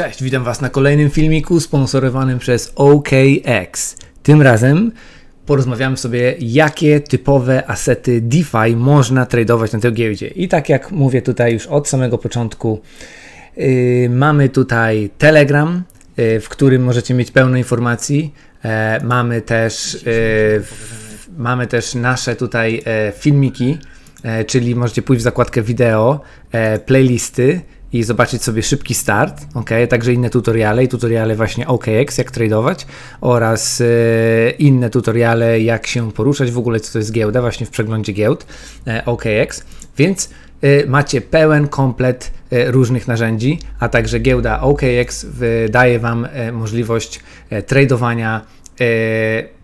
Cześć, witam Was na kolejnym filmiku sponsorowanym przez OKX. Tym razem porozmawiamy sobie, jakie typowe asety DeFi można tradować na tej giełdzie. I tak jak mówię tutaj już od samego początku, yy, mamy tutaj Telegram, yy, w którym możecie mieć pełno informacji. Yy, mamy też, yy, w, mamy też nasze tutaj yy, filmiki, yy, czyli możecie pójść w zakładkę wideo, playlisty i zobaczyć sobie szybki start, ok, także inne tutoriale i tutoriale właśnie OKX, jak tradować oraz e, inne tutoriale, jak się poruszać w ogóle, co to jest giełda, właśnie w przeglądzie giełd e, OKX, więc e, macie pełen komplet różnych narzędzi, a także giełda OKX daje Wam możliwość tradowania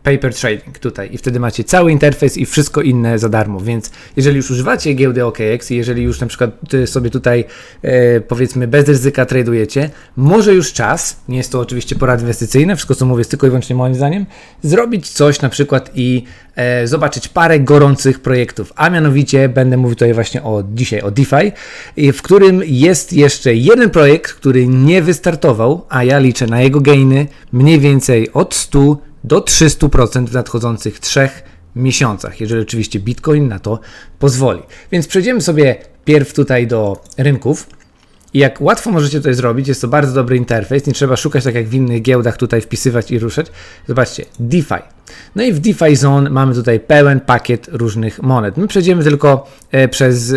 paper trading tutaj. I wtedy macie cały interfejs i wszystko inne za darmo, więc jeżeli już używacie giełdy OKX i jeżeli już na przykład sobie tutaj e, powiedzmy bez ryzyka tradujecie, może już czas, nie jest to oczywiście porady inwestycyjne, wszystko co mówię jest tylko i wyłącznie moim zdaniem, zrobić coś na przykład i e, zobaczyć parę gorących projektów, a mianowicie będę mówił tutaj właśnie o dzisiaj o DeFi, w którym jest jeszcze jeden projekt, który nie wystartował, a ja liczę na jego gainy mniej więcej od 100 do 300% w nadchodzących trzech miesiącach, jeżeli oczywiście Bitcoin na to pozwoli. Więc przejdziemy sobie pierw tutaj do rynków. I jak łatwo możecie to zrobić, jest to bardzo dobry interfejs, nie trzeba szukać tak jak w innych giełdach tutaj wpisywać i ruszać. Zobaczcie, DeFi. No i w DeFi Zone mamy tutaj pełen pakiet różnych monet. My przejdziemy tylko e, przez e,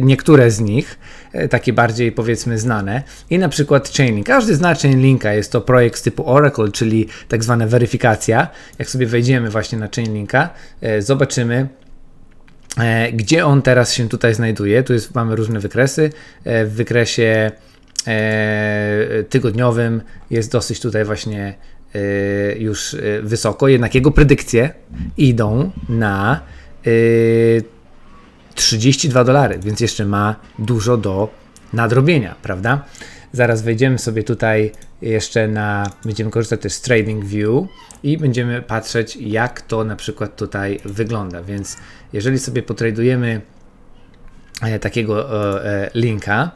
niektóre z nich, e, takie bardziej powiedzmy znane i na przykład Chainlink. Każdy zna Chainlinka, jest to projekt typu Oracle, czyli tak zwana weryfikacja. Jak sobie wejdziemy właśnie na Chainlinka, zobaczymy gdzie on teraz się tutaj znajduje? Tu jest, mamy różne wykresy. E, w wykresie e, tygodniowym jest dosyć tutaj właśnie już wysoko, jednak jego predykcje idą na 32 dolary, więc jeszcze ma dużo do nadrobienia, prawda? Zaraz wejdziemy sobie tutaj jeszcze na, będziemy korzystać też z Trading View i będziemy patrzeć, jak to na przykład tutaj wygląda. Więc jeżeli sobie potradujemy e, takiego e, linka,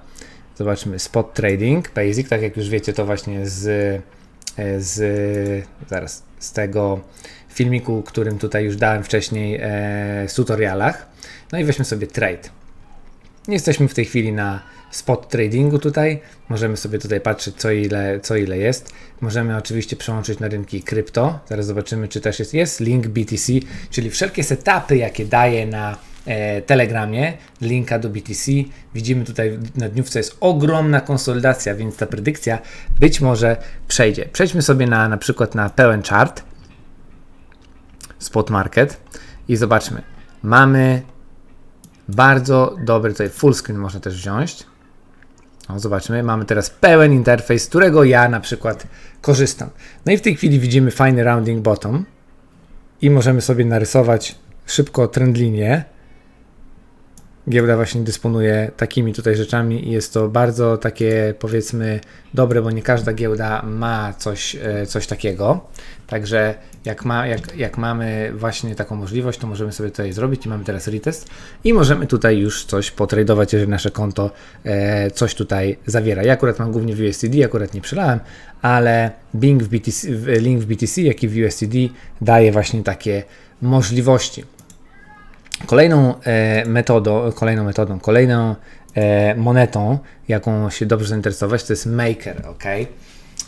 zobaczmy spot trading, basic, tak jak już wiecie, to właśnie z, e, z zaraz z tego filmiku, którym tutaj już dałem wcześniej w tutorialach. No i weźmy sobie trade. Jesteśmy w tej chwili na spot tradingu tutaj. Możemy sobie tutaj patrzeć, co ile, co ile jest. Możemy oczywiście przełączyć na rynki krypto. Zaraz zobaczymy, czy też jest. Jest link BTC, czyli wszelkie setupy, jakie daje na e, Telegramie, linka do BTC. Widzimy tutaj na dniówce jest ogromna konsolidacja, więc ta predykcja być może przejdzie. Przejdźmy sobie na na przykład na pełen chart, spot market i zobaczmy. Mamy bardzo dobry tutaj full screen można też wziąć. O, zobaczmy, mamy teraz pełen interfejs, z którego ja na przykład korzystam. No i w tej chwili widzimy fajny rounding bottom i możemy sobie narysować szybko trend linię. Giełda właśnie dysponuje takimi tutaj rzeczami i jest to bardzo takie powiedzmy dobre, bo nie każda giełda ma coś, e, coś takiego. Także jak, ma, jak, jak mamy właśnie taką możliwość, to możemy sobie tutaj zrobić i mamy teraz retest i możemy tutaj już coś potradować, jeżeli nasze konto e, coś tutaj zawiera. Ja akurat mam głównie w USDD, akurat nie przelałem, ale Bing w BTC, link w BTC, jak i w USDD daje właśnie takie możliwości. Kolejną e, metodą, kolejną metodą, kolejną e, monetą, jaką się dobrze zainteresować, to jest Maker, ok?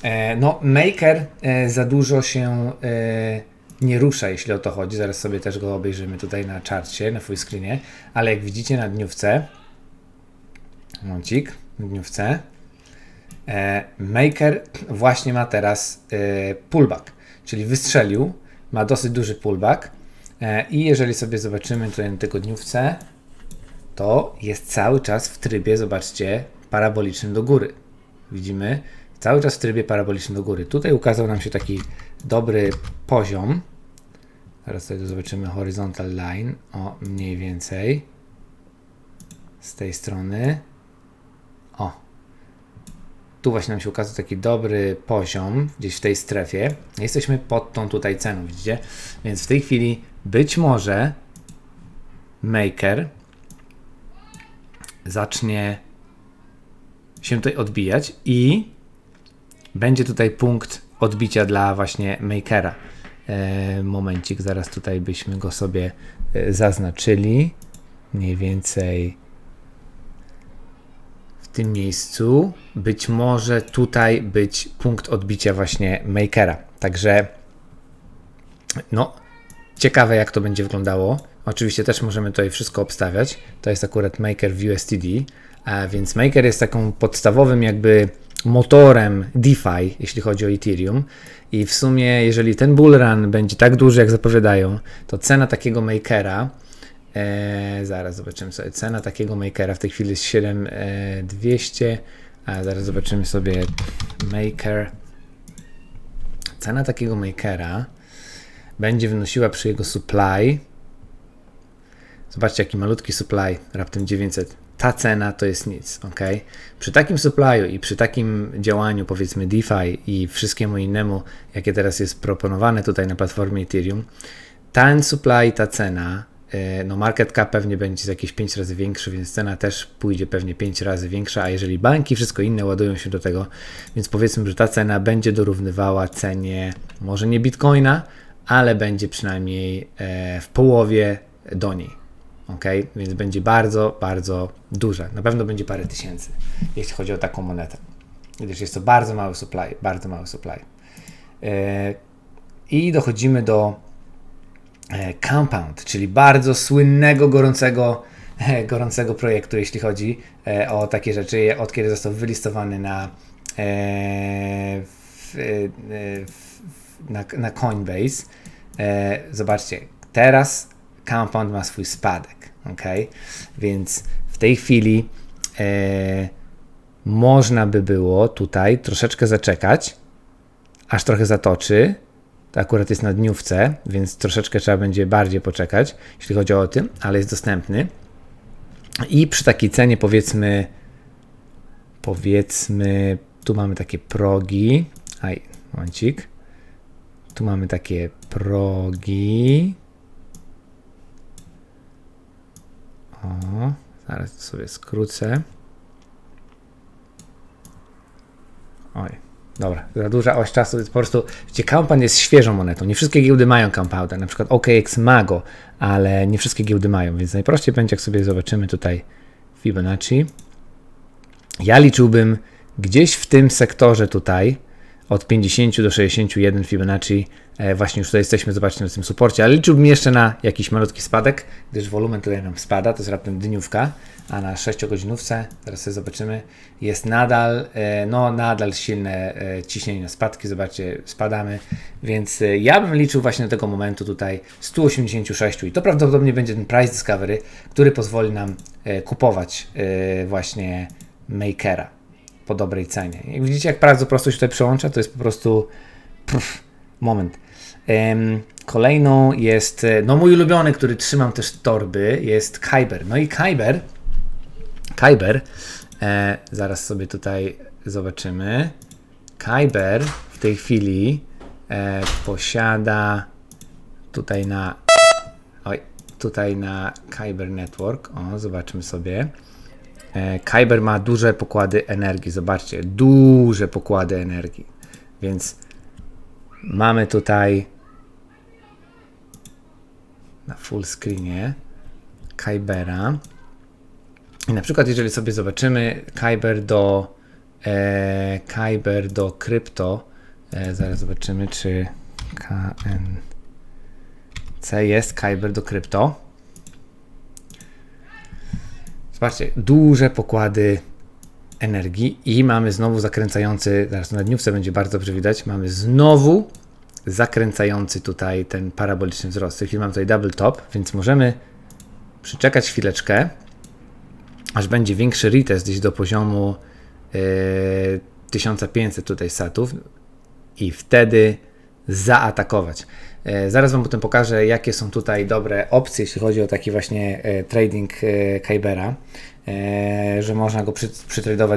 E, no, Maker e, za dużo się e, nie rusza, jeśli o to chodzi. Zaraz sobie też go obejrzymy tutaj na czarcie, na full screenie, ale jak widzicie na dniówce, momencik, na dniówce, Maker właśnie ma teraz pullback, czyli wystrzelił, ma dosyć duży pullback I jeżeli sobie zobaczymy tutaj na tygodniówce, to jest cały czas w trybie, zobaczcie, parabolicznym do góry. Widzimy, cały czas w trybie parabolicznym do góry. Tutaj ukazał nam się taki dobry poziom. Teraz sobie zobaczymy horizontal line, o mniej więcej z tej strony. O, tu właśnie nam się ukazał taki dobry poziom, gdzieś w tej strefie. Jesteśmy pod tą tutaj ceną, widzicie? Więc w tej chwili być może Maker zacznie się tutaj odbijać i będzie tutaj punkt odbicia dla właśnie makera. E, momencik, zaraz tutaj byśmy go sobie e, zaznaczyli. Mniej więcej w tym miejscu. Być może tutaj być punkt odbicia właśnie makera. Także no, ciekawe jak to będzie wyglądało. Oczywiście też możemy tutaj wszystko obstawiać. To jest akurat Maker w USTD, a więc Maker jest taką podstawowym jakby motorem DeFi, jeśli chodzi o Ethereum. I w sumie, jeżeli ten bullrun będzie tak duży, jak zapowiadają, to cena takiego makera, e, zaraz zobaczymy sobie, cena takiego makera w tej chwili jest 7200, a zaraz zobaczymy sobie maker. Cena takiego makera będzie wynosiła przy jego supply. Zobaczcie, jaki malutki supply, raptem 900 ta cena to jest nic, ok? Przy takim supply'u i przy takim działaniu, powiedzmy DeFi i wszystkiemu innemu, jakie teraz jest proponowane tutaj na platformie Ethereum, ten supply, ta cena, e, no market cap pewnie będzie jakieś 5 razy większy, więc cena też pójdzie pewnie 5 razy większa, a jeżeli banki, wszystko inne ładują się do tego, więc powiedzmy, że ta cena będzie dorównywała cenie, może nie bitcoina, ale będzie przynajmniej e, w połowie do niej ok? Więc będzie bardzo, bardzo duże. Na pewno będzie parę tysięcy, jeśli chodzi o taką monetę. Gdyż jest to bardzo mały supply, bardzo mały supply. E, I dochodzimy do e, Compound, czyli bardzo słynnego, gorącego, gorącego projektu, jeśli chodzi e, o takie rzeczy, od kiedy został wylistowany na, na, na Coinbase. Zobaczcie, teraz Compound ma swój spadek ok? Więc w tej chwili e, można by było tutaj troszeczkę zaczekać, aż trochę zatoczy. To akurat jest na dniówce, więc troszeczkę trzeba będzie bardziej poczekać, jeśli chodzi o tym, ale jest dostępny. I przy takiej cenie powiedzmy, powiedzmy, tu mamy takie progi. Aj, momencik. Tu mamy takie progi. O, zaraz sobie skrócę. Oj, dobra, za duża oś czasu. Po prostu, wiecie, Compound jest świeżą monetą. Nie wszystkie giełdy mają Compounda. Na przykład OKX ma go, ale nie wszystkie giełdy mają, więc najprościej będzie, jak sobie zobaczymy tutaj Fibonacci. Ja liczyłbym gdzieś w tym sektorze tutaj, od 50 do 61 Fibonacci. E, właśnie już tutaj jesteśmy, zobaczcie na tym suporcie, ale liczyłbym jeszcze na jakiś malutki spadek, gdyż wolumen tutaj nam spada, to jest raptem dniówka, a na 6-godzinówce, teraz sobie zobaczymy, jest nadal, e, no nadal silne e, ciśnienie na spadki, zobaczcie, spadamy, więc ja bym liczył właśnie do tego momentu tutaj 186 i to prawdopodobnie będzie ten price discovery, który pozwoli nam kupować właśnie makera po dobrej cenie. Jak widzicie, jak bardzo prosto się tutaj przełącza, to jest po prostu pff, moment. Kolejną jest, e, no mój ulubiony, który trzymam też torby, jest Kyber. No i Kyber, Kyber, e, zaraz sobie tutaj zobaczymy. Kyber w tej chwili e, posiada tutaj na, oj, tutaj na Kyber Network, o, zobaczmy sobie. E, Kyber ma duże pokłady energii, zobaczcie, duże pokłady energii. Więc mamy tutaj na full screenie Kybera. I na przykład, jeżeli sobie zobaczymy Kyber do e, Kyber do krypto, e, zaraz zobaczymy, czy KNC jest Kyber do krypto. Zobaczcie, duże pokłady energii i mamy znowu zakręcający, zaraz na dniówce będzie bardzo dobrze widać, mamy znowu zakręcający tutaj ten paraboliczny wzrost. W tej chwili mamy tutaj double top, więc możemy przyczekać chwileczkę, aż będzie większy retest gdzieś do poziomu yy, e, 1500 tutaj satów i wtedy zaatakować. E, zaraz Wam potem pokażę, jakie są tutaj dobre opcje, jeśli chodzi o taki właśnie e, trading e, Kybera, że można go przy,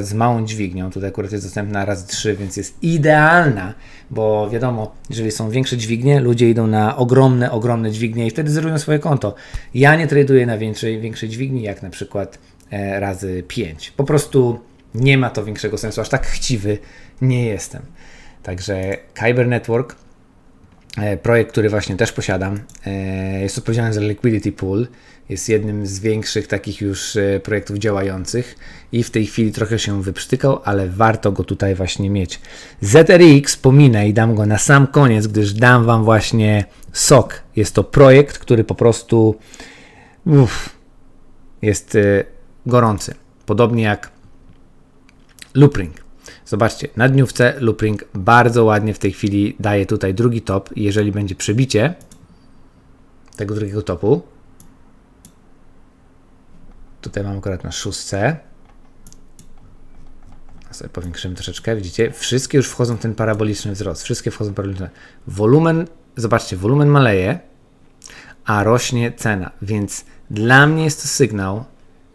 z małą dźwignią. Tutaj akurat jest dostępna raz 3, więc jest idealna, bo wiadomo, jeżeli są większe dźwignie, ludzie idą na ogromne, ogromne dźwignie i wtedy zerują swoje konto. Ja nie traduję na większej, większej dźwigni, jak na przykład razy 5. Po prostu nie ma to większego sensu, aż tak chciwy nie jestem. Także Kyber Network, projekt, który właśnie też posiadam, e, jest odpowiedzialny za Liquidity Pool, jest jednym z większych takich już e, projektów działających i w tej chwili trochę się wyprztykał, ale warto go tutaj właśnie mieć. ZRX pominę i dam go na sam koniec, gdyż dam Wam właśnie sok. Jest to projekt, który po prostu uff, jest gorący. Podobnie jak Loopring. Zobaczcie, na dniówce Loopring bardzo ładnie w tej chwili daje tutaj drugi top. Jeżeli będzie przebicie tego drugiego topu, tutaj mam akurat na szóstce, sobie powiększymy troszeczkę, widzicie, wszystkie już wchodzą w ten paraboliczny wzrost, wszystkie wchodzą w paraboliczny Wolumen, zobaczcie, wolumen maleje, a rośnie cena, więc dla mnie jest to sygnał,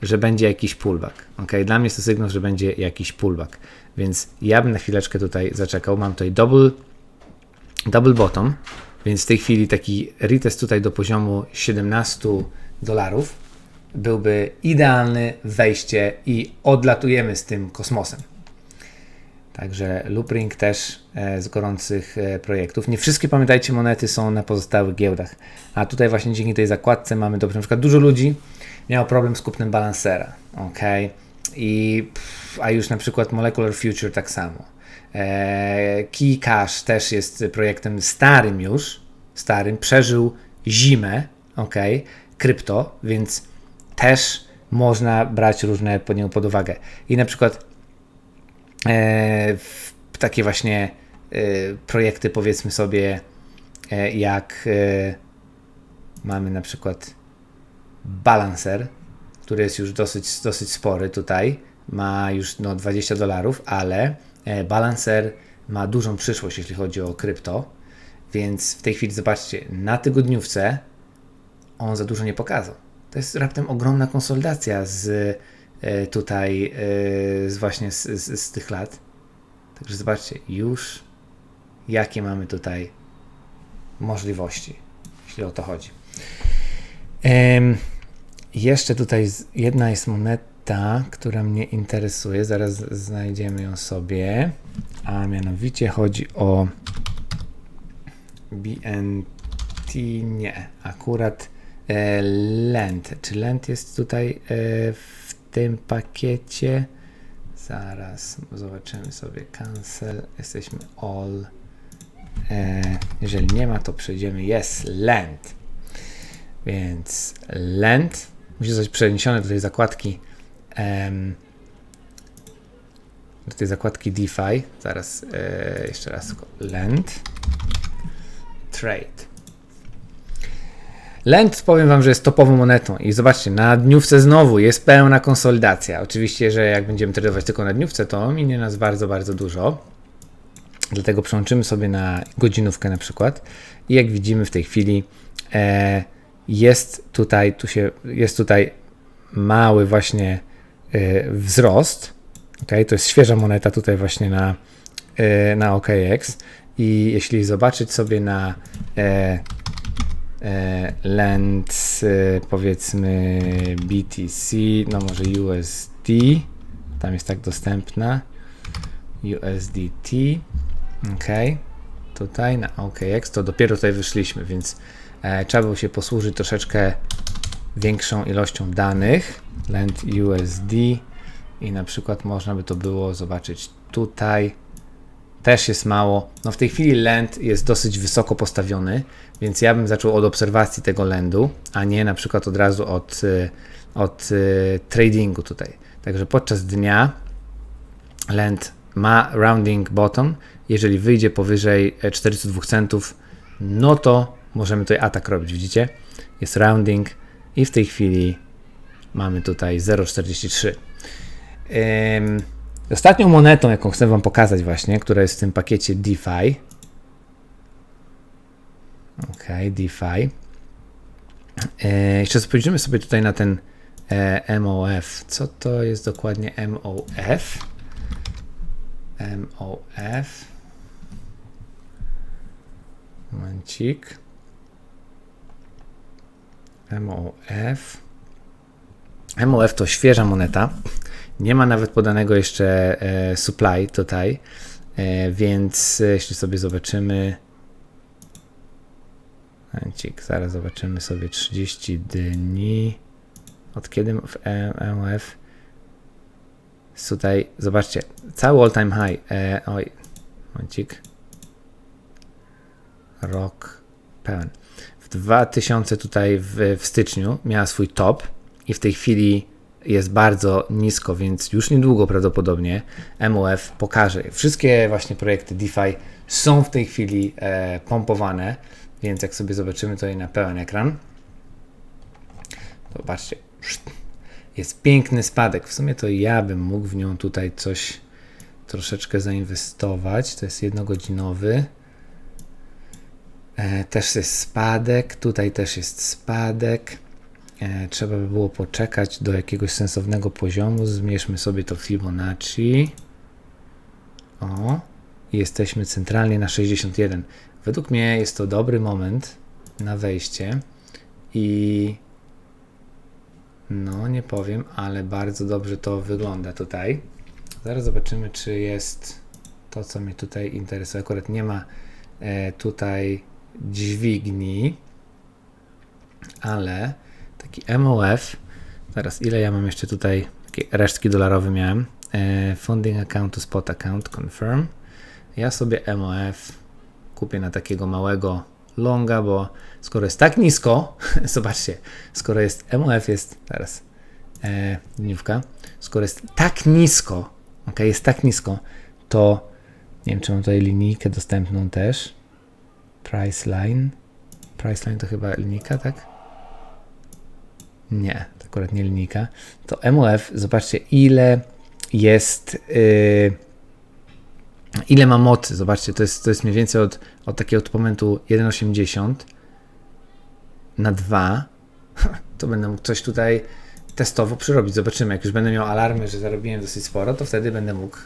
że będzie jakiś pullback. Ok, dla mnie jest to sygnał, że będzie jakiś pullback. Więc ja bym na chwileczkę tutaj zaczekał. Mam tutaj double, double bottom, więc w tej chwili taki retest tutaj do poziomu 17 dolarów byłby idealny wejście i odlatujemy z tym kosmosem. Także Loopring też e, z gorących e, projektów. Nie wszystkie, pamiętajcie, monety są na pozostałych giełdach. A tutaj właśnie dzięki tej zakładce mamy dobrze. Na przykład dużo ludzi miał problem z kupnem balansera. ok? I, a już na przykład Molecular Future tak samo. E, Key Cash też jest projektem starym już, starym, przeżył zimę, ok, krypto, więc też można brać różne pod nią pod uwagę. I na przykład e, takie właśnie e, projekty, powiedzmy sobie, e, jak e, mamy na przykład balancer, który jest już dosyć, dosyć spory tutaj, ma już no, 20 dolarów, ale e, Balancer ma dużą przyszłość, jeśli chodzi o krypto, więc w tej chwili zobaczcie, na tygodniówce on za dużo nie pokazał. To jest raptem ogromna konsolidacja z e, tutaj, e, z właśnie z, z, z tych lat. Także zobaczcie, już jakie mamy tutaj możliwości, jeśli o to chodzi. Jeszcze tutaj jedna jest moneta, która mnie interesuje. Zaraz znajdziemy ją sobie. A mianowicie chodzi o BNT. Nie, akurat e, Lent. Czy Lent jest tutaj e, w tym pakiecie? Zaraz zobaczymy sobie. Cancel. Jesteśmy all. E, jeżeli nie ma, to przejdziemy. Jest Lent. Więc Lent musi zostać przeniesione do tej zakładki um, do tej zakładki DeFi. Zaraz e, jeszcze raz Lend Trade. Lend powiem Wam, że jest topową monetą i zobaczcie, na dniówce znowu jest pełna konsolidacja. Oczywiście, że jak będziemy tradować tylko na dniówce, to minie nas bardzo, bardzo dużo. Dlatego przełączymy sobie na godzinówkę na przykład i jak widzimy w tej chwili e, jest tutaj, tu się, jest tutaj mały właśnie wzrost. Okay? To jest świeża moneta tutaj właśnie na, y, na OKX. I jeśli zobaczyć sobie na e, Lens, powiedzmy BTC, no może USD, tam jest tak dostępna, USDT, ok, tutaj na OKX, to dopiero tutaj wyszliśmy, więc e, trzeba było się posłużyć troszeczkę większą ilością danych, lend USD i na przykład można by to było zobaczyć tutaj. Też jest mało. No w tej chwili lend jest dosyć wysoko postawiony, więc ja bym zaczął od obserwacji tego lendu, a nie na przykład od razu od, y, od y, tradingu tutaj. Także podczas dnia lend ma rounding bottom. Jeżeli wyjdzie powyżej 42 centów, no to możemy tutaj atak robić. Widzicie? Jest rounding i w tej chwili mamy tutaj 0,43. Ostatnią monetą, jaką chcę Wam pokazać właśnie, która jest w tym pakiecie DeFi. Ok, DeFi. E, jeszcze spojrzymy sobie tutaj na ten e, MOF. Co to jest dokładnie MOF? MOF. Momencik. MOF. MOF to świeża moneta, Nie ma nawet podanego jeszcze e, supply tutaj, e, więc jeśli sobie zobaczymy, Momencik, zaraz zobaczymy sobie 30 dni. Od kiedy w MF? Tutaj, zobaczcie, cały all time high. E, oj, momencik. Rok pełen. W 2000 tutaj w, w styczniu miała swój top i w tej chwili jest bardzo nisko, więc już niedługo prawdopodobnie MOF pokaże. Wszystkie właśnie projekty DeFi są w tej chwili e, pompowane, więc jak sobie zobaczymy tutaj na pełen ekran, zobaczcie, jest piękny spadek. W sumie to ja bym mógł w nią tutaj coś troszeczkę zainwestować. To jest jednogodzinowy. E, też jest spadek, tutaj też jest spadek. E, trzeba by było poczekać do jakiegoś sensownego poziomu. Zmierzmy sobie to Fibonacci. O, jesteśmy centralnie na 61. Według mnie jest to dobry moment na wejście i no nie powiem, ale bardzo dobrze to wygląda tutaj. Zaraz zobaczymy, czy jest to, co mnie tutaj interesuje. Akurat nie ma e, tutaj dźwigni, ale taki MOF, teraz ile ja mam jeszcze tutaj, takie resztki dolarowe miałem, e, funding account to spot account, confirm. Ja sobie MOF kupię na takiego małego longa, bo skoro jest tak nisko, zobaczcie, skoro jest MOF jest teraz e, dniówka, skoro jest tak nisko, ok, jest tak nisko, to nie wiem, czy mam tutaj linijkę dostępną też. Priceline. Priceline to chyba linijka, tak? Nie, to akurat nie linijka. To MOF, zobaczcie, ile jest. Yy, ile ma mocy. Zobaczcie, to jest, to jest mniej więcej od, od takiego od momentu 1,80 na 2. To będę mógł coś tutaj testowo przyrobić. Zobaczymy, jak już będę miał alarmy, że zarobiłem dosyć sporo, to wtedy będę mógł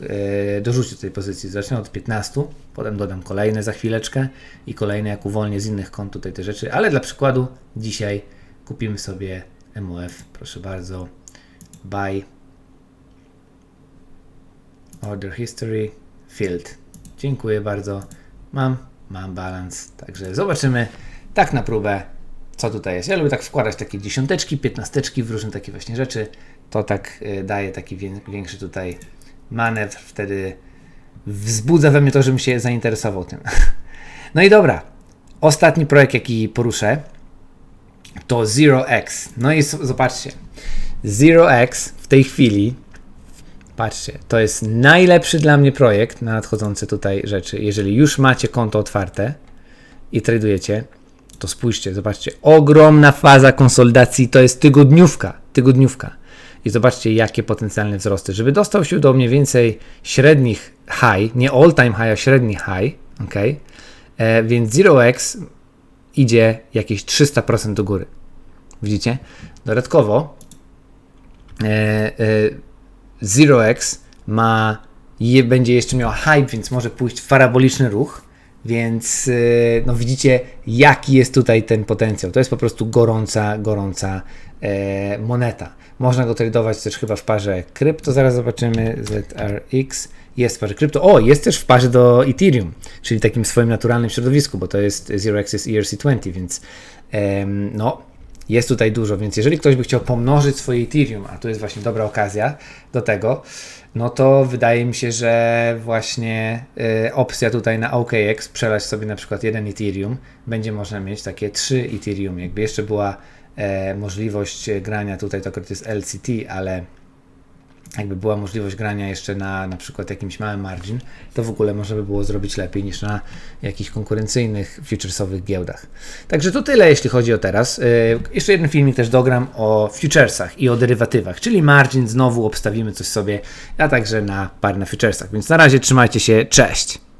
e, dorzucić tej pozycji. Zacznę od 15, potem dodam kolejne za chwileczkę i kolejne, jak uwolnię z innych kont tutaj te rzeczy, ale dla przykładu dzisiaj kupimy sobie MOF, proszę bardzo, buy order history field. Dziękuję bardzo. Mam, mam balans, także zobaczymy tak na próbę co tutaj jest. Ja lubię tak wkładać takie dziesiąteczki, piętnasteczki w różne takie właśnie rzeczy. To tak y, daje taki większy tutaj manewr, wtedy wzbudza we mnie to, żebym się zainteresował tym. No i dobra, ostatni projekt, jaki poruszę, to ZeroX. No i zobaczcie, ZeroX w tej chwili, patrzcie, to jest najlepszy dla mnie projekt na nadchodzące tutaj rzeczy. Jeżeli już macie konto otwarte i tradujecie, to spójrzcie, zobaczcie, ogromna faza konsolidacji to jest tygodniówka, tygodniówka. I zobaczcie, jakie potencjalne wzrosty. Żeby dostał się do mniej więcej średnich high, nie all time high, a średni high, ok? E, więc ZeroX idzie jakieś 300% do góry. Widzicie? Dodatkowo e, e, ZeroX ma, będzie jeszcze miał hype, więc może pójść w paraboliczny ruch więc y, no widzicie, jaki jest tutaj ten potencjał. To jest po prostu gorąca, gorąca e, moneta. Można go tradować też chyba w parze krypto, zaraz zobaczymy. ZRX jest w parze krypto. O, jest też w parze do Ethereum, czyli takim swoim naturalnym środowisku, bo to jest Zero Access ERC20, więc no, jest tutaj dużo. Więc jeżeli ktoś by chciał pomnożyć swoje Ethereum, a tu jest właśnie dobra okazja do tego, no to wydaje mi się, że właśnie y, opcja tutaj na OKX, przelać sobie na przykład jeden Ethereum, będzie można mieć takie trzy Ethereum. Jakby jeszcze była e, możliwość grania tutaj, to akurat jest LCT, ale jakby była możliwość grania jeszcze na na przykład jakimś małym margin, to w ogóle można by było zrobić lepiej niż na jakichś konkurencyjnych futuresowych giełdach. Także to tyle, jeśli chodzi o teraz. Yy, jeszcze jeden filmik też dogram o futuresach i o derywatywach, czyli margin, znowu obstawimy coś sobie, a także na par na futuresach. Więc na razie trzymajcie się, cześć!